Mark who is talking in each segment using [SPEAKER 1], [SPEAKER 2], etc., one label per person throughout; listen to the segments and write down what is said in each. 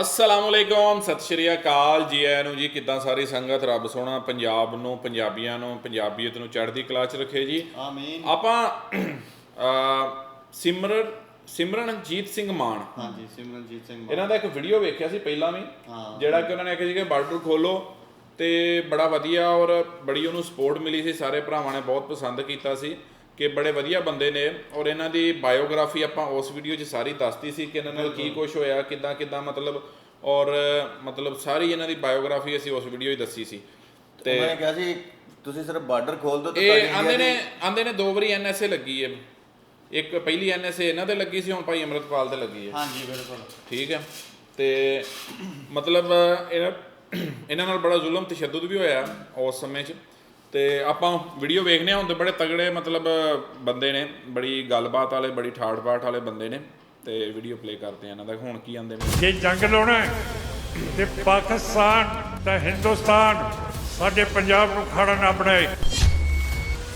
[SPEAKER 1] ਅਸਲਾਮੁਅਲੈਕੁਮ ਸਤਿ ਸ਼੍ਰੀ ਅਕਾਲ ਜੀ। ਆਇਆਂ ਨੂੰ ਜੀ ਕਿੱਦਾਂ ਸਾਰੀ ਸੰਗਤ? ਰੱਬ ਸੋਹਣਾ ਪੰਜਾਬ ਨੂੰ ਪੰਜਾਬੀਆਂ ਨੂੰ ਪੰਜਾਬੀਅਤ ਨੂੰ ਚੜ੍ਹਦੀ ਕਲਾ 'ਚ ਰੱਖੇ ਜੀ।
[SPEAKER 2] ਆਮੀਨ।
[SPEAKER 1] ਆਪਾਂ ਅਹ, ਸਿਮਰਨ ਸਿਮਰਨਜੀਤ ਸਿੰਘ ਮਾਨ।
[SPEAKER 2] ਹਾਂਜੀ ਸਿਮਰਨਜੀਤ ਸਿੰਘ ਮਾਨ।
[SPEAKER 1] ਇਹਨਾਂ ਦਾ ਇੱਕ ਵੀਡੀਓ ਵੇਖਿਆ ਸੀ ਪਹਿਲਾਂ ਵੀ?
[SPEAKER 2] ਹਾਂ।
[SPEAKER 1] ਜਿਹੜਾ ਕਿ ਉਹਨਾਂ ਨੇ ਆਖਿਆ ਸੀ ਕਿ ਬਾਰਡਰ ਖੋਲੋ ਤੇ ਬੜਾ ਵਧੀਆ ਔਰ ਬੜੀ ਉਹਨੂੰ ਸਪੋਰਟ ਮਿਲੀ ਸੀ। ਸਾਰੇ ਭਰਾਵਾਂ ਨੇ ਬਹੁਤ ਪਸੰਦ ਕੀਤਾ ਸੀ। ਕਿ ਬੜੇ ਵਧੀਆ ਬੰਦੇ ਨੇ ਔਰ ਇਹਨਾਂ ਦੀ ਬਾਇਓਗ੍ਰਾਫੀ ਆਪਾਂ ਉਸ ਵੀਡੀਓ 'ਚ ਸਾਰੀ ਦੱਸਤੀ ਸੀ ਕਿ ਇਹਨਾਂ ਨਾਲ ਕੀ ਕੁਝ ਹੋਇਆ ਕਿੱਦਾਂ ਕਿੱਦਾਂ ਮਤਲਬ ਔਰ ਮਤਲਬ ਸਾਰੀ ਇਹਨਾਂ ਦੀ ਬਾਇਓਗ੍ਰਾਫੀ ਅਸੀਂ ਉਸ ਵੀਡੀਓ 'ਚ ਦੱਸੀ ਸੀ। ਤੇ
[SPEAKER 2] ਨੇ ਕਿਹਾ ਸੀ ਤੁਸੀਂ ਸਿਰਫ ਬਾਰਡਰ ਖੋਲ ਦਿਓ ਤੇ
[SPEAKER 1] ਇਹ ਆਂਦੇ ਨੇ ਆਂਦੇ ਨੇ ਦੋ ਵਾਰੀ ਐਨਐਸਏ ਲੱਗੀ ਹੈ ਇੱਕ ਪਹਿਲੀ ਐਨਐਸਏ ਇਹਨਾਂ ਤੇ ਲੱਗੀ ਸੀ ਹੁਣ ਭਾਈ ਅਮਰਤਪਾਲ ਤੇ ਲੱਗੀ ਹੈ
[SPEAKER 2] ਹਾਂਜੀ ਬਿਲਕੁਲ।
[SPEAKER 1] ਠੀਕ ਹੈ ਤੇ ਮਤਲਬ ਇਹਨਾਂ ਇਹਨਾਂ ਨਾਲ ਬੜਾ ਜ਼ੁਲਮ ਤਸ਼ੱਦਦ ਵੀ ਹੋਇਆ ਉਸ ਸਮੇਂ 'ਚ। ਤੇ ਆਪਾਂ ਵੀਡੀਓ ਵੇਖਨੇ ਹੁਣ ਤੇ ਬੜੇ ਤਗੜੇ ਮਤਲਬ ਬੰਦੇ ਨੇ, ਬੜੀ ਗੱਲਬਾਤ ਵਾਲੇ, ਬੜੀ ਠਾੜ-ਬਾਠ ਵਾਲੇ ਬੰਦੇ ਨੇ ਤੇ ਵੀਡੀਓ ਪਲੇ ਕਰਦੇ ਆ ਇਹਨਾਂ ਦਾ, ਹੁਣ ਕੀ ਆਂਦੇ
[SPEAKER 3] ਜੇ ਜੰਗ ਲਾਉਣਾ ਹੈ, ਤੇ ਪਾਕਿਸਤਾਨ ਤਾਂ ਹਿੰਦੁਸਤਾਨ ਸਾਡੇ ਪੰਜਾਬ ਨੂੰ ਖੜਾ ਨਾ ਬਣਾਏ।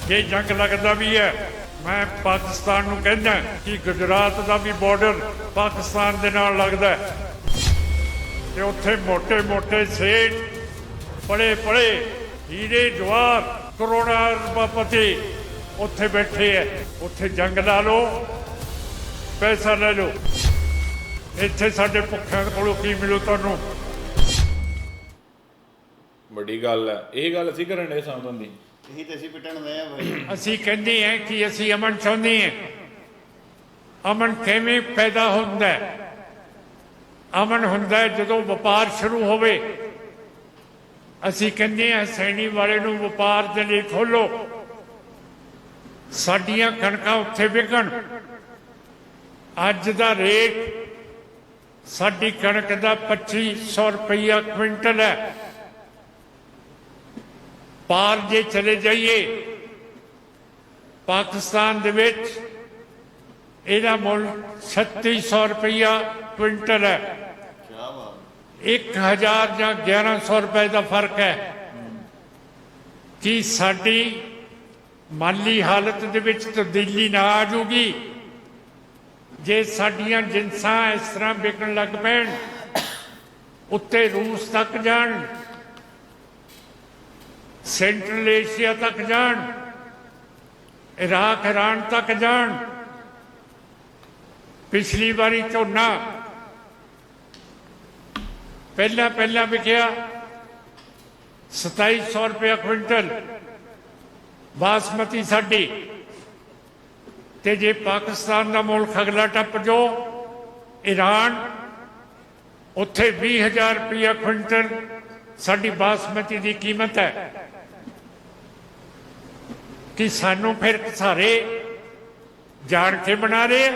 [SPEAKER 3] ਜੇ ਜੰਗ ਲੱਗਦਾ ਵੀ ਹੈ, ਮੈਂ ਪਾਕਿਸਤਾਨ ਨੂੰ ਕਹਿੰਦਾ ਕਿ ਗੁਜਰਾਤ ਦਾ ਵੀ ਬਾਰਡਰ ਪਾਕਿਸਤਾਨ ਦੇ ਨਾਲ ਲੱਗਦਾ ਹੈ। ਤੇ ਉੱਥੇ ਮੋٹے-ਮੋٹے ਸੇਠ ਪੜੇ-ਪੜੇ ਹੀਰੇ ਜਵਾਰ ਕਰੋੜਾਂ ਰੁਪਏ ਉੱਥੇ ਬੈਠੇ ਐ। ਉੱਥੇ ਜੰਗ ਲਾ ਲਓ ਪੈਸਾ ਲੈ ਲਓ। ਇੱਥੇ ਸਾਡੇ ਭੁੱਖਿਆਂ ਕੋਲੋਂ ਕੀ ਮਿਲੂ ਤੁਹਾਨੂੰ?
[SPEAKER 1] ਵੱਡੀ ਗੱਲ ਹੈ ਇਹ ਗੱਲ ਅਸੀਂ ਕਰਨ ਦੇ ਸਮਝਣ ਦੀ
[SPEAKER 2] ਇਹੀ ਤੇ ਅਸੀਂ ਪਿੱਟਣ ਦੇ ਆ ਭਾਈ
[SPEAKER 3] ਅਸੀਂ ਕਹਿੰਦੇ ਹਾਂ ਕਿ ਅਸੀਂ ਅਮਨ ਚਾਹੁੰਦੇ ਹਾਂ ਅਮਨ ਕਿਵੇਂ ਪੈਦਾ ਹੁੰਦਾ ਹੈ ਅਮਨ ਹੁੰਦਾ ਜਦੋਂ ਵਪਾਰ ਸ਼ੁਰੂ ਹੋਵੇ ਅਸੀਂ ਕਹਿੰਦੇ ਹਾਂ, ਸੈਣੀ ਵਾਲੇ ਨੂੰ ਵਪਾਰ ਦੇ ਲਈ ਖੋਲੋ ਸਾਡੀਆਂ ਕਣਕਾਂ ਉੱਥੇ ਵਿਕਣ। ਅੱਜ ਦਾ ਰੇਟ ਸਾਡੀ ਕਣਕ ਦਾ 2500 ਰੁਪਈਆ ਕੁਇੰਟਲ ਹੈ। ਪਾਰ ਜੇ ਚਲੇ ਜਾਈਏ, ਪਾਕਿਸਤਾਨ ਦੇ ਵਿੱਚ ਇਹਦਾ ਮੁੱਲ 3600 ਰੁਪਈਆ ਕੁਇੰਟਲ ਹੈ। 1000 ਜਾਂ 1100 ਰੁਪਏ ਦਾ ਫ਼ਰਕ ਹੈ ਕਿ ਸਾਡੀ ਮਾਲੀ ਹਾਲਤ ਦੇ ਵਿੱਚ ਤਬਦੀਲੀ ਨਾ ਆ ਜੂਗੀ ਜੇ ਸਾਡੀਆਂ ਜਿੰਸਾਂ ਇਸ ਤਰ੍ਹਾਂ ਵਿਕਣ ਲੱਗ ਪੈਣ, ਉੱਤੇ ਰੂਸ ਤੱਕ ਜਾਣ, ਸੈਂਟਰਲ ਏਸ਼ੀਆ ਤੱਕ ਜਾਣ, ਇਰਾਕ, ਇਰਾਨ ਤੱਕ ਜਾਣ, ਪਿਛਲੀ ਵਾਰੀ ਝੋਨਾ ਪਹਿਲਾਂ ਪਹਿਲਾਂ ਵਿਕਿਆ 2700 ਰੁਪਏ ਕੁਇੰਟਲ ਬਾਸਮਤੀ ਸਾਡੀ। ਤੇ ਜੇ ਪਾਕਿਸਤਾਨ ਦਾ ਮੁਲਕ ਅਗਲਾ ਟੱਪ ਜੋ, ਈਰਾਨ, ਉੱਥੇ 20000 ਰੁਪਏ ਕੁਇੰਟਲ ਸਾਡੀ ਬਾਸਮਤੀ ਦੀ ਕੀਮਤ ਹੈ। ਕਿ ਸਾਨੂੰ ਫਿਰ ਸਾਰੇ ਜਾਣ ਕੇ ਬਣਾ ਰਹੇ ਆ।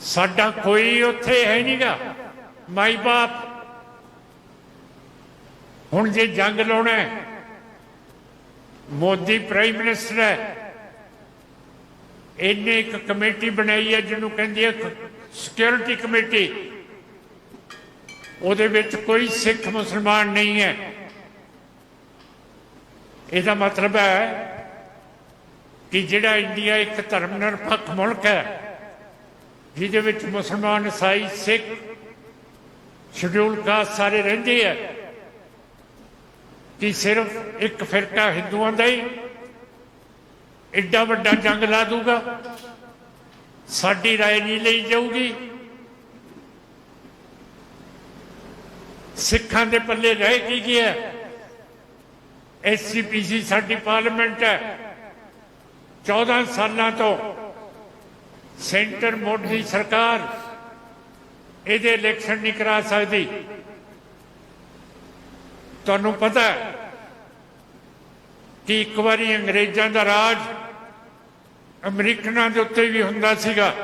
[SPEAKER 3] ਸਾਡਾ ਕੋਈ ਉੱਥੇ ਹੈ ਨਹੀਂਗਾ ਮਾਈ ਬਾਪ, ਹੁਣ ਜੇ ਜੰਗ ਲਾਉਣਾ ਮੋਦੀ ਪ੍ਰਾਈਮ ਮਿਨਿਸਟਰ ਹੈ ਇਹਨੇ ਇੱਕ ਕਮੇਟੀ ਬਣਾਈ ਹੈ ਜਿਹਨੂੰ ਕਹਿੰਦੀ ਹੈ ਸਿਕਿਉਰਿਟੀ ਕਮੇਟੀ। ਉਹਦੇ ਵਿੱਚ ਕੋਈ ਸਿੱਖ ਮੁਸਲਮਾਨ ਨਹੀਂ ਹੈ। ਇਹਦਾ ਮਤਲਬ ਹੈ ਕਿ ਜਿਹੜਾ ਇੰਡੀਆ ਇੱਕ ਧਰਮ ਨਿਰਪੱਖ ਮੁਲਕ ਹੈ, ਜਿਹਦੇ ਵਿੱਚ ਮੁਸਲਮਾਨ, ਈਸਾਈ, ਸਿੱਖ ਸ਼ਡਿਊਲ ਕਾਸਟ ਸਾਰੇ ਰਹਿੰਦੇ ਆ ਕਿ ਸਿਰਫ ਇੱਕ ਫਿਰਕਾ ਹਿੰਦੂਆਂ ਦਾ ਹੀ ਐਡਾ ਵੱਡਾ ਜੰਗ ਲਾ ਦੂਗਾ ਸਾਡੀ رائے ਨਹੀਂ ਲਈ ਜਾਊਗੀ ਸਿੱਖਾਂ ਦੇ ਪੱਲੇ ਰਹਿ ਕੀ ਗਿਆ ਐਸਸੀਪੀਸੀ ਸਾਡੀ ਪਾਰਲੀਮੈਂਟ ਹੈ 14 ਸਾਲਾਂ ਤੋਂ ਸੈਂਟਰ ਮੋਦੀ ਸਰਕਾਰ ਇਹਦੇ ਇਲੈਕਸ਼ਨ ਨਹੀਂ ਕਰਾ ਸਕਦੀ। ਤੁਹਾਨੂੰ ਪਤਾ ਹੈ ਕਿ ਇੱਕ ਵਾਰੀ ਅੰਗਰੇਜ਼ਾਂ ਦਾ ਰਾਜ ਅਮਰੀਕਨਾਂ ਦੇ ਉੱਤੇ ਵੀ ਹੁੰਦਾ ਸੀਗਾ।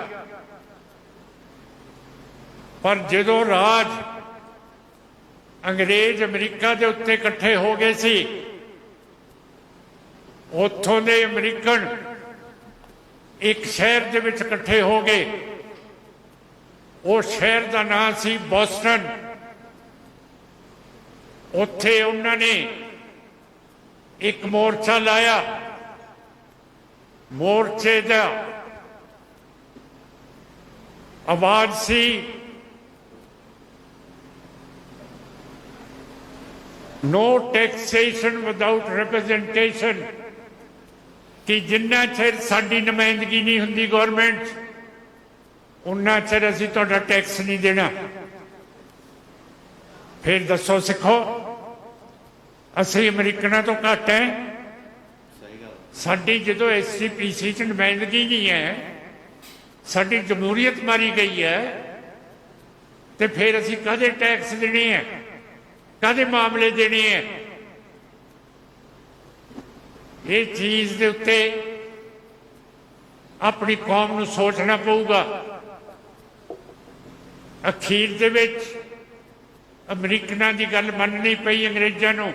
[SPEAKER 3] ਪਰ ਜਦੋਂ ਰਾਜ ਅੰਗਰੇਜ਼ ਅਮਰੀਕਾ ਦੇ ਉੱਤੇ ਇਕੱਠੇ ਹੋ ਗਏ ਸੀ, ਉੱਥੋਂ ਦੇ ਅਮਰੀਕਨ ਇੱਕ ਸ਼ਹਿਰ ਦੇ ਵਿੱਚ ਇਕੱਠੇ ਹੋ ਗਏ। ਉਹ ਸ਼ਹਿਰ ਦਾ ਨਾਂ ਸੀ ਬੋਸਟਨ। ਉੱਥੇ ਉਹਨਾਂ ਨੇ ਇੱਕ ਮੋਰਚਾ ਲਾਇਆ। ਮੋਰਚੇ ਦਾ ਆਵਾਜ਼ ਸੀ ਨੋ ਟੈਕਸੇਸ਼ਨ ਵਿਦਆਊਟ ਰਿਪਰੈਜ਼ੈਂਟੇਸ਼ਨ ਕਿ ਜਿੰਨਾ ਚਿਰ ਸਾਡੀ ਨੁਮਾਇੰਦਗੀ ਨਹੀਂ ਹੁੰਦੀ ਗਵਰਨਮੈਂਟ ਉਨਾ ਚਿਰ ਅਸੀਂ ਤੁਹਾਡਾ ਟੈਕਸ ਨਹੀਂ ਦੇਣਾ। ਫਿਰ ਦੱਸੋ ਸਿੱਖੋ, ਅਸੀਂ ਅਮਰੀਕਨਾਂ ਤੋਂ ਘੱਟ ਹੈ
[SPEAKER 2] ਸਹੀ ਗੱਲ
[SPEAKER 3] ਸਾਡੀ ਜਦੋਂ ਐਸਸੀਪੀਸੀ ਚ ਨੁਮਾਇੰਦਗੀ ਨਹੀਂ ਹੈ ਸਾਡੀ ਜਮਹੂਰੀਅਤ ਮਾਰੀ ਗਈ ਹੈ ਤੇ ਫਿਰ ਅਸੀਂ ਕਾਹਦੇ ਟੈਕਸ ਦੇਣੇ ਹੈ ਕਾਹਦੇ ਮਾਮਲੇ ਦੇਣੇ ਹੈ ਇਹ ਚੀਜ਼ ਦੇ ਉੱਤੇ ਆਪਣੀ ਕੌਮ ਨੂੰ ਸੋਚਣਾ ਪਊਗਾ। ਅਖੀਰ ਦੇ ਵਿੱਚ ਅਮਰੀਕਨਾਂ ਦੀ ਗੱਲ ਮੰਨਣੀ ਪਈ ਅੰਗਰੇਜ਼ਾਂ ਨੂੰ।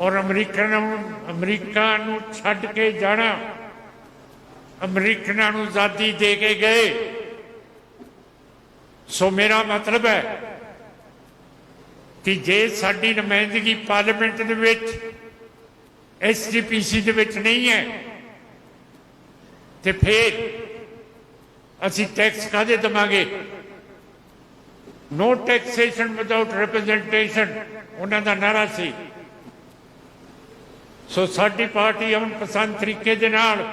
[SPEAKER 3] ਔਰ ਅਮਰੀਕਨ ਨੂੰ, ਅਮਰੀਕਾ ਨੂੰ ਛੱਡ ਕੇ ਜਾਣਾ, ਅਮਰੀਕਨਾਂ ਨੂੰ ਆਜ਼ਾਦੀ ਦੇ ਕੇ ਗਏ। ਸੋ ਮੇਰਾ ਮਤਲਬ ਹੈ ਕਿ ਜੇ ਸਾਡੀ ਨੁਮਾਇੰਦਗੀ ਪਾਰਲੀਮੈਂਟ ਦੇ ਵਿੱਚ ਐਸਜੀਪੀਸੀ ਦੇ ਵਿੱਚ ਨਹੀਂ ਹੈ, ਤੇ ਫਿਰ ਅਸੀਂ ਟੈਕਸ ਕਾਹਦੇ ਦਵਾਂਗੇ? ਨੋ ਟੈਕਸੇਸ਼ਨ ਵਿਦਆਊਟ ਰਿਪਰੈਜ਼ੈਂਟੇਸ਼ਨ ਉਹਨਾਂ ਦਾ ਨਾਰਾ ਸੀ ਸੋ ਸਾਡੀ ਪਾਰਟੀ ਅਮਨ ਪਸੰਦ ਤਰੀਕੇ ਦੇ ਨਾਲ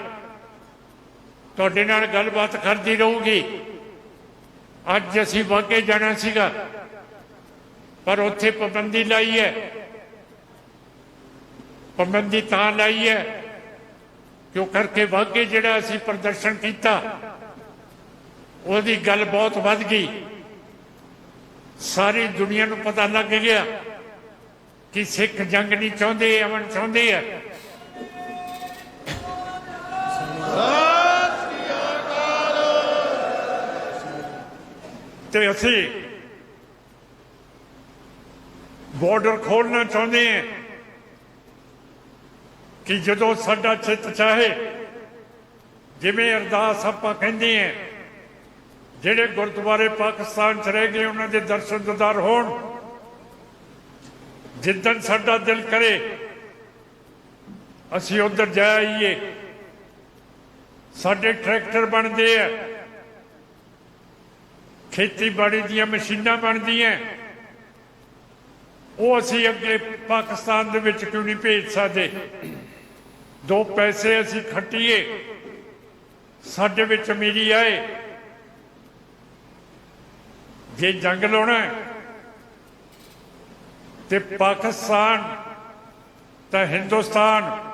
[SPEAKER 3] ਤੁਹਾਡੇ ਨਾਲ ਗੱਲਬਾਤ ਕਰਦੀ ਰਹੂਗੀ ਅੱਜ ਅਸੀਂ ਵਾਗੇ ਜਾਣਾ ਸੀਗਾ ਪਰ ਉੱਥੇ ਪਾਬੰਦੀ ਲਾਈ ਹੈ ਪਾਬੰਦੀ ਤਾਂ ਲਾਈ ਹੈ ਕਿਉਂ ਕਰਕੇ ਵਾਗੇ ਜਿਹੜਾ ਅਸੀਂ ਪ੍ਰਦਰਸ਼ਨ ਕੀਤਾ ਉਹਦੀ ਗੱਲ ਬਹੁਤ ਵੱਧ ਗਈ ਸਾਰੀ ਦੁਨੀਆ ਨੂੰ ਪਤਾ ਲੱਗ ਗਿਆ ਕਿ ਸਿੱਖ ਜੰਗ ਨਹੀਂ ਚਾਹੁੰਦੇ, ਅਮਨ ਚਾਹੁੰਦੇ ਆ। ਤੇ ਅਸੀਂ ਬਾਰਡਰ ਖੋਲਣਾ ਚਾਹੁੰਦੇ ਹਾਂ ਕਿ ਜਦੋਂ ਸਾਡਾ ਚਿੱਤ ਚਾਹੇ, ਜਿਵੇਂ ਅਰਦਾਸ ਆਪਾਂ ਕਹਿੰਦੇ ਹਾਂ ਜਿਹੜੇ ਗੁਰਦੁਆਰੇ ਪਾਕਿਸਤਾਨ ਚ ਰਹਿ ਗਏ, ਉਹਨਾਂ ਦੇ ਦਰਸ਼ਨ ਦਿਦਾਰ ਹੋਣ। ਜਿੱਦਣ ਸਾਡਾ ਦਿਲ ਕਰੇ, ਅਸੀਂ ਉਧਰ ਜਾ ਆਈਏ। ਸਾਡੇ ਟਰੈਕਟਰ ਬਣਦੇ ਆ। ਖੇਤੀਬਾੜੀ ਦੀਆਂ ਮਸ਼ੀਨਾਂ ਬਣਦੀਆਂ। ਉਹ ਅਸੀਂ ਅੱਗੇ ਪਾਕਿਸਤਾਨ ਦੇ ਵਿੱਚ ਕਿਉਂ ਨਹੀਂ ਭੇਜ ਸਕਦੇ? ਦੋ ਪੈਸੇ ਅਸੀਂ ਖੱਟੀਏ। ਸਾਡੇ ਵਿੱਚ ਅਮੀਰੀ ਆਏ। ਜੇ ਜੰਗ ਲਾਉਣਾ ਤੇ ਪਾਕਿਸਤਾਨ ਤਾਂ ਹਿੰਦੁਸਤਾਨ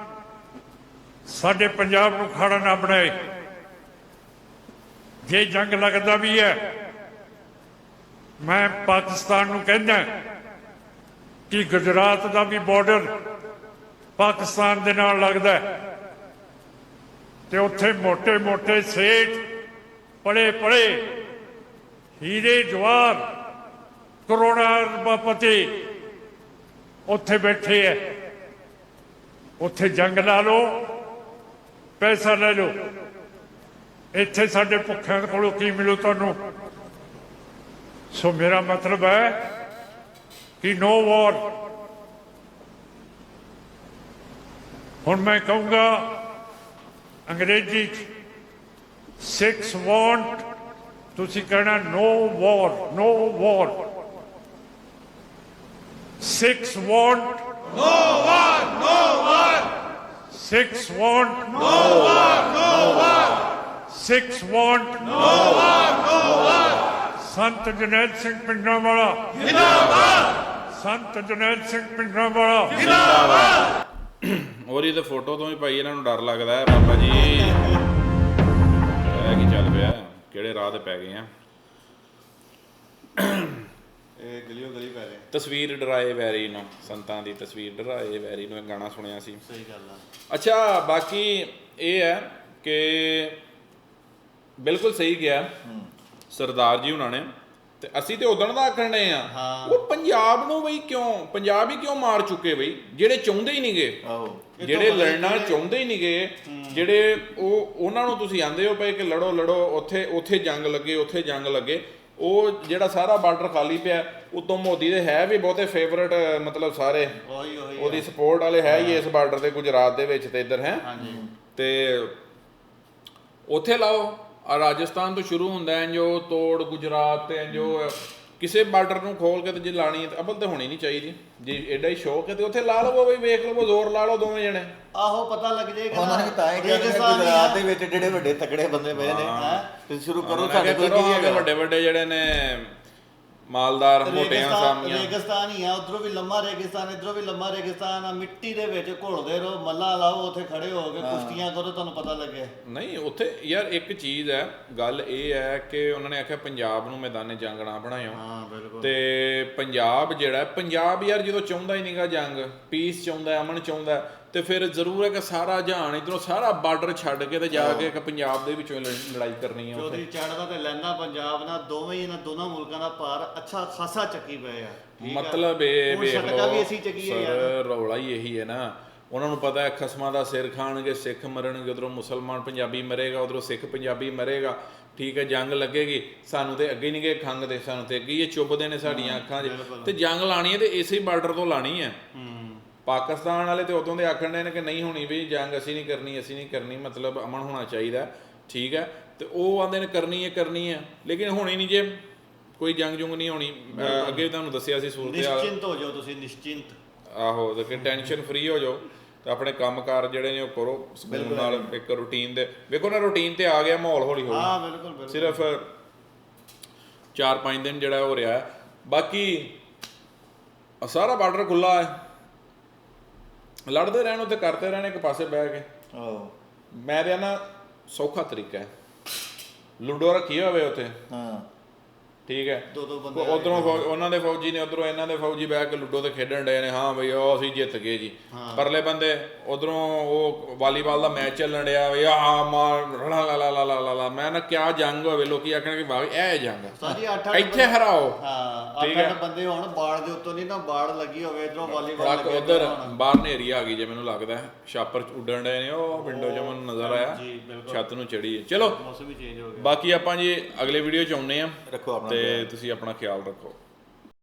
[SPEAKER 3] ਸਾਡੇ ਪੰਜਾਬ ਨੂੰ ਖਾੜਾ ਨਾ ਬਣਾਏ। ਜੇ ਜੰਗ ਲੱਗਦਾ ਵੀ ਹੈ, ਮੈਂ ਪਾਕਿਸਤਾਨ ਨੂੰ ਕਹਿੰਦਾ ਕਿ ਗੁਜਰਾਤ ਦਾ ਵੀ ਬਾਰਡਰ ਪਾਕਿਸਤਾਨ ਦੇ ਨਾਲ ਲੱਗਦਾ ਤੇ ਉੱਥੇ ਮੋٹے ਮੋٹے ਸੇਠ ਪੜੇ ਪੜੇ ਹੀਰੇ ਜਵਾਰ ਕਰੋੜਾਂ ਰੁਪਏ ਉੱਥੇ ਬੈਠੇ ਐ। ਉੱਥੇ ਜੰਗ ਲਾ ਲਓ, ਪੈਸਾ ਲੈ ਲਓ। ਇੱਥੇ ਸਾਡੇ ਭੁੱਖਿਆਂ ਕੋਲੋਂ ਕੀ ਮਿਲੂ ਤੁਹਾਨੂੰ? ਸੋ ਮੇਰਾ ਮਤਲਬ ਹੈ ਕਿ ਨੋ ਵਾਰ ਹੁਣ ਮੈਂ ਕਹੂੰਗਾ, ਅੰਗਰੇਜ਼ੀ ਚ ਸਿਕਸ ਵਾਂਟ ਤੁਸੀਂ ਕਹਿਣਾ no war no war Sikhs want no war no war Sikhs want no war no war Sikhs want no war no war Sant Jarnail Singh ਪਿੰਡਾਂ ਵਾਲਾ ਜਿੰਦਾਬਾਦ ਸੰਤ ਜਨੈਲ ਸਿੰਘ ਪਿੰਡਾਂ ਵਾਲਾ
[SPEAKER 1] ਔਰ ਇਹਦੇ ਫੋਟੋ ਤੋਂ ਹੀ ਭਾਈ ਇਹਨਾਂ ਨੂੰ ਡਰ ਲੱਗਦਾ ਹੈ ਬਾਬਾ ਜੀ। ਇਹ ਕੀ ਚੱਲ ਪਿਆ? ਕਿਹੜੇ ਰਾਹ ਤੇ ਪੈ ਗਏ ਆ।
[SPEAKER 2] ਇਹ ਗਲੀਓ ਗਲੀ ਪੈ ਗਏ।
[SPEAKER 1] ਤਸਵੀਰ ਡਰਾਏ ਵੈਰੀ ਨੂੰ ਸੰਤਾਂ ਦੀ ਤਸਵੀਰ ਡਰਾਏ ਵੈਰੀ ਨੂੰ ਇਹ ਗਾਣਾ ਸੁਣਿਆ ਸੀ।
[SPEAKER 2] ਸਹੀ ਗੱਲ ਆ।
[SPEAKER 1] ਅੱਛਾ ਬਾਕੀ ਇਹ ਹੈ ਕਿ ਬਿਲਕੁਲ ਸਹੀ ਗਿਆ ਸਰਦਾਰ ਜੀ ਉਹਨਾਂ ਨੇ ਤੇ ਅਸੀਂ ਤੇ ਉਦਣ ਦਾ ਆਖਣੇ ਆ। ਉਹ ਪੰਜਾਬ ਨੂੰ ਬਈ ਕਿਉਂ ਪੰਜਾਬ ਹੀ ਕਿਉਂ ਮਾਰ ਚੁੱਕੇ ਬਈ? ਜਿਹੜੇ ਚਾਹੁੰਦੇ ਹੀ ਨਹੀਂਗੇ।
[SPEAKER 2] ਆਹੋ।
[SPEAKER 1] ਜਿਹੜੇ ਲੜਨਾ ਚਾਹੁੰਦੇ ਹੀ ਨਹੀਂਗੇ ਜਿਹੜੇ ਉਹ ਉਹਨਾਂ ਨੂੰ ਤੁਸੀਂ ਆਂਦੇ ਹੋ ਪਏ ਕਿ ਲੜੋ ਲੜੋ ਉੱਥੇ ਉੱਥੇ ਜੰਗ ਲੱਗੇ ਉੱਥੇ ਜੰਗ ਲੱਗੇ। ਉਹ ਜਿਹੜਾ ਸਾਰਾ ਬਾਰਡਰ ਖਾਲੀ ਪਿਆ ਉਤੋਂ ਮੋਦੀ ਦੇ ਹੈ ਵੀ ਬਹੁਤੇ ਫੇਵਰਟ ਮਤਲਬ ਸਾਰੇ।
[SPEAKER 2] ਉਹੀ ਉਹੀ
[SPEAKER 1] ਉਹਦੀ ਸਪੋਰਟ ਵਾਲੇ ਹੈ ਹੀ। ਇਸ ਬਾਰਡਰ ਤੇ ਗੁਜਰਾਤ ਦੇ ਵਿੱਚ ਤੇ ਇੱਧਰ ਹੈ?
[SPEAKER 2] ਹਾਂਜੀ।
[SPEAKER 1] ਤੇ ਉੱਥੇ ਲਾਓ। ਆ ਰਾਜਸਥਾਨ ਤੋਂ ਸ਼ੁਰੂ ਹੁੰਦਾ ਹੈ ਜੋ ਤੋੜ ਗੁਜਰਾਤ ਤੇ ਜੋ ਕਿਸੇ ਬਾਰਡਰ ਨੂੰ ਖੋਲ ਕੇ ਤੇ ਜੇ ਲਾਣੀ ਹੈ ਤਾਂ ਅਬਲ ਤੇ ਹੋਣੀ ਨਹੀਂ ਚਾਹੀਦੀ ਜੇ ਐਡਾ ਹੀ ਸ਼ੌਕ ਹੈ ਤੇ ਉੱਥੇ ਲਾ ਲਵੋ ਬਈ ਵੇਖ ਲਵੋ ਜ਼ੋਰ ਲਾ ਲਓ ਦੋਵੇਂ ਜਣੇ
[SPEAKER 2] ਆਹੋ ਪਤਾ ਲੱਗ ਜਾਏਗਾ
[SPEAKER 4] ਉਹਨਾਂ ਨੇ ਤਾਂ ਹੀ ਕਿਹਾ ਗੁਜਰਾਤ। ਦੇ ਵਿੱਚ ਜਿਹੜੇ ਵੱਡੇ ਤਕੜੇ ਬੰਦੇ ਪਏ ਨੇ
[SPEAKER 2] ਹੈਂ?
[SPEAKER 4] ਤੁਸੀਂ ਸ਼ੁਰੂ ਕਰੋ ਸਾਡੇ ਕੋਲ
[SPEAKER 1] ਕਰੋ
[SPEAKER 4] ਕੀ
[SPEAKER 1] ਹਾਂ ਕਿ
[SPEAKER 4] ਹੈਗਾ
[SPEAKER 1] ਵੱਡੇ ਵੱਡੇ ਜਿਹੜੇ ਨੇ ਮਾਲਦਾਰ ਮੋਟਿਆਂ
[SPEAKER 2] ਰੇਗਿਸਤਾਨ
[SPEAKER 1] ਸਾਮੀਆਂ
[SPEAKER 2] ਰੇਗਿਸਤਾਨ ਹੀ ਆ ਉਧਰੋਂ ਵੀ ਲੰਮਾ ਰੇਗਿਸਤਾਨ ਇਧਰੋਂ ਵੀ ਲੰਮਾ ਰੇਗਿਸਤਾਨ ਆ ਮਿੱਟੀ ਦੇ ਵਿੱਚ ਘੁਲਦੇ ਰਹੋ ਮੱਲਾ ਲਾਓ ਉੱਥੇ ਖੜੇ ਹੋ ਕੇ ਕੁਸ਼ਤੀਆਂ ਕਰੋ ਤੁਹਾਨੂੰ ਪਤਾ ਲੱਗੇ
[SPEAKER 1] ਨਹੀਂ ਉੱਥੇ ਯਾਰ ਇੱਕ ਚੀਜ਼ ਹੈ ਗੱਲ ਇਹ ਹੈ ਕਿ ਉਹਨਾਂ ਨੇ ਆਖਿਆ ਪੰਜਾਬ ਨੂੰ ਮੈਦਾਨੇ ਜੰਗ ਨਾ ਬਣਾਇਓ।
[SPEAKER 2] ਹਾਂ ਬਿਲਕੁਲ।
[SPEAKER 1] ਤੇ ਪੰਜਾਬ ਜਿਹੜਾ ਪੰਜਾਬ ਯਾਰ ਜਦੋਂ ਚਾਹੁੰਦਾ ਹੀ ਨਹੀਂਗਾ ਜੰਗ ਪੀਸ ਚਾਹੁੰਦਾ ਅਮਨ ਚਾਹੁੰਦਾ ਤੇ ਫਿਰ ਜ਼ਰੂਰ ਹੈ ਕਿ ਸਾਰਾ ਜਹਾਨ ਇਧਰੋਂ ਸਾਰਾ ਬਾਰਡਰ ਛੱਡ ਕੇ ਤੇ ਜਾ ਕੇ ਇੱਕ ਪੰਜਾਬ ਦੇ ਵਿੱਚੋਂ ਲੜ- ਲੜਾਈ ਕਰਨੀ ਹੈ ਉੱਥੇ।
[SPEAKER 2] ਚੌਧਰੀ ਚੜਦਾ ਤੇ ਲੈਂਦਾ ਪੰਜਾਬ ਨਾਲ ਦੋਵੇਂ ਇਹਨਾਂ ਦੋਨਾਂ ਮੁਲਕਾਂ ਦਾ ਭਾਰ ਅੱਛਾ ਖਾਸਾ ਚੱਕੀ ਪਏ ਆ। ਆ?
[SPEAKER 1] ਮਤਲਬ ਇਹ ਵੇਖ
[SPEAKER 2] ਛਟਕਾ ਵੀ
[SPEAKER 1] ਲਓ
[SPEAKER 2] ਅਸੀਂ ਚੱਕੀ ਹੈ ਯਾਰ।
[SPEAKER 1] ਰੌਲਾ ਹੀ ਇਹੀ ਹੈ ਨਾ। ਉਹਨਾਂ ਨੂੰ ਪਤਾ ਹੈ ਖਸਮਾਂ ਦਾ ਸਿਰ ਖਾਣਗੇ ਸਿੱਖ ਮਰਨਗੇ ਉਧਰੋਂ ਮੁਸਲਮਾਨ ਪੰਜਾਬੀ ਮਰੇਗਾ ਉਧਰੋਂ ਸਿੱਖ ਪੰਜਾਬੀ ਮਰੇਗਾ। ਠੀਕ ਹੈ ਜੰਗ ਲੱਗੇਗੀ। ਸਾਨੂੰ ਤੇ ਅੱਗੇ ਨਹੀਂ ਗਏ ਖੰਗਦੇ ਸਾਨੂੰ ਤੇ ਅੱਗੇ ਇਹ ਚੁੱਭਦੇ ਨੇ ਸਾਡੀਆਂ ਅੱਖਾਂ 'ਚ। ਤੇ ਜੰਗ ਲਾਣੀ ਹੈ ਤੇ ਇਸੇ ਬਾਰਡਰ ਤੋਂ ਲਾਣੀ ਹੂੰ। ਪਾਕਿਸਤਾਨ ਵਾਲੇ ਤੇ ਉਦੋਂ ਦੇ ਆਖਣ ਦੇ ਨੇ ਕਿ ਨਹੀਂ ਹੋਣੀ ਵੀ ਜੰਗ ਅਸੀਂ ਨਹੀਂ ਕਰਨੀ ਅਸੀਂ ਨਹੀਂ ਕਰਨੀ ਮਤਲਬ ਅਮਨ ਹੋਣਾ ਚਾਹੀਦਾ ਠੀਕ ਹੈ। ਤੇ ਉਹ ਆਂਦੇ ਨੇ ਕਰਨੀ ਹੈ ਕਰਨੀ ਹੈ ਲੇਕਿਨ ਹੋਣੀ ਨਹੀਂ ਜੇ ਕੋਈ ਜੰਗ ਜੁੰਗ ਨਹੀਂ ਹੋਣੀ। ਅੱਗੇ ਤੁਹਾਨੂੰ ਦੱਸਿਆ ਸੀ ਸੂਰਤ
[SPEAKER 2] ਨਿਸ਼ਚਿੰਤ ਹੋ ਜਾਓ ਤੁਸੀਂ ਨਿਸ਼ਚਿੰਤ।
[SPEAKER 1] ਆਹੋ ਤੇ ਟੈਨਸ਼ਨ ਫ੍ਰੀ ਹੋ ਜਾਓ। ਤੇ ਆਪਣੇ ਕੰਮਕਾਰ ਜਿਹੜੇ ਨੇ ਉਹ ਕਰੋ ਸਕੂਨ ਨਾਲ ਇੱਕ ਰੁਟੀਨ ਦੇ ਵੇਖੋ ਨਾ ਰੁਟੀਨ ਤੇ ਆ ਗਿਆ ਮਾਹੌਲ ਹੌਲੀ ਹੌਲੀ।
[SPEAKER 2] ਹਾਂ ਬਿਲਕੁਲ ਬਿਲਕੁਲ।
[SPEAKER 1] ਸਿਰਫ 4-5 ਦਿਨ ਜਿਹੜਾ ਹੋ ਰਿਹਾ। ਬਾਕੀ ਸਾਰਾ ਬਾਰਡਰ ਖੁੱਲਾ ਹੈ। ਲੜਦੇ ਰਹਿਣ ਉੱਤੇ ਕਰਤੇ ਰਹਿਣ ਇੱਕ ਪਾਸੇ ਬਹਿ ਕੇ।
[SPEAKER 4] ਆਹੋ।
[SPEAKER 1] ਮੈਂ ਤੇ ਨਾ ਸੌਖਾ ਤਰੀਕਾ ਹੈ। ਲੂਡੋ ਰੱਖੀ ਹੋਵੇ ਉੱਥੇ।
[SPEAKER 4] ਹਾਂ।
[SPEAKER 1] ਠੀਕ ਹੈ।
[SPEAKER 2] ਦੋ ਦੋ ਬੰਦੇ
[SPEAKER 1] ਉਧਰੋਂ ਉਹਨਾਂ ਦੇ ਫੌਜੀ ਨੇ ਉਧਰੋਂ ਇਹਨਾਂ ਦੇ ਫੌਜੀ ਬਹਿ ਕੇ ਲੁੱਡੋ ਤੇ ਖੇਡਣ ਡਏ ਨੇ ਹਾਂ ਬਈ ਉਹ ਅਸੀਂ ਜਿੱਤ ਗਏ ਜੀ। ਪਰਲੇ ਬੰਦੇ ਉਧਰੋਂ ਉਹ ਵਾਲੀਬਾਲ ਦਾ ਮੈਚ ਚੱਲਣ ਡਿਆ ਵੀ ਆ ਮਾਰ ਲਾ ਲਾ ਲਾ ਲਾ ਲਾ ਲਾ। ਮੈਂ ਨਾ ਕਿਆ ਜੰਗ ਹੋਵੇ ਲੋਕੀ ਆਖਣਗੇ ਵਾਹ ਇਹ ਹੈ ਜੰਗ
[SPEAKER 2] ਸਾਜੀ 8 8
[SPEAKER 1] ਇੱਥੇ ਹਰਾਓ।
[SPEAKER 2] ਹਾਂ
[SPEAKER 1] ਠੀਕ
[SPEAKER 2] 8
[SPEAKER 1] ਹੈ।
[SPEAKER 2] 8 ਬੰਦੇ ਹੋਣ ਬਾੜ ਦੇ ਉੱਤੋਂ ਨਹੀਂ ਨਾ ਬਾੜ ਲੱਗੀ ਹੋਵੇ ਇਧਰੋਂ ਵਾਲੀਬਾਲ ਲੱਗੇ
[SPEAKER 1] ਉਧਰ। ਬਾਹਰ ਨੇਰੀ ਆ ਗਈ ਜੇ ਮੈਨੂੰ ਲੱਗਦਾ। ਛਾਪਰ ਚ ਉੱਡਣ ਡਏ ਨੇ ਉਹ ਵਿੰਡੋ ਚ ਮੈਨੂੰ ਨਜ਼ਰ ਆਇਆ। ਛੱਤ ਨੂੰ ਚੜੀ ਚਲੋ
[SPEAKER 2] ਮੌਸਮ ਵੀ ਚੇਂਜ ਹੋ ਗਿਆ।
[SPEAKER 1] ਬਾਕੀ ਆਪਾਂ ਜੀ ਅਗਲੇ ਵੀਡੀਓ ਚ ਆਉਨੇ ਆ
[SPEAKER 4] ਰੱਖੋ ਆਪਣਾ
[SPEAKER 1] ਤੇ ਤੁਸੀਂ ਆਪਣਾ ਖਿਆਲ ਰੱਖੋ।